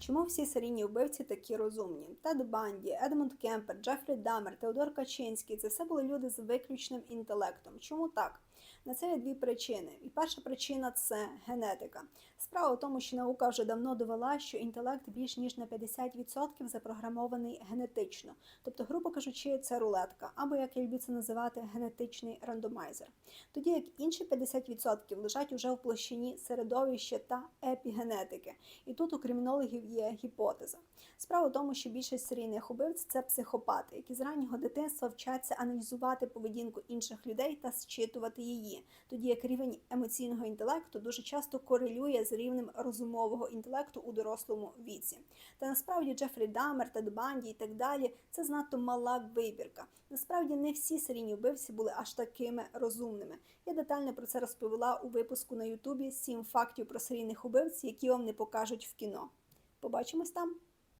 Чому всі серійні вбивці такі розумні? Тед Банді, Едмунд Кемпер, Джефрі Дамер, Теодор Качинський це все були люди з виключним інтелектом. Чому так? На це є дві причини. І перша причина це генетика. Справа в тому, що наука вже давно довела, що інтелект більш ніж на 50% запрограмований генетично. Тобто, грубо кажучи, це рулетка, або як я люблю це називати, генетичний рандомайзер. Тоді як інші 50% лежать уже в площині середовища та епігенетики. І тут у кримінологів є гіпотеза. Справа в тому, що більшість серійних убивць це психопати, які з раннього дитинства вчаться аналізувати поведінку інших людей та зчитувати її, тоді як рівень емоційного інтелекту дуже часто корелює з рівнем розумового інтелекту у дорослому віці. Та насправді Джефрі Дамер, Тед Банді і так далі це занадто мала вибірка. Насправді не всі серійні вбивці були аж такими розумними. Я детально про це розповіла у випуску на Ютубі «7 фактів про серійних убивць, які вам не покажуть в кіно. Побачимось там.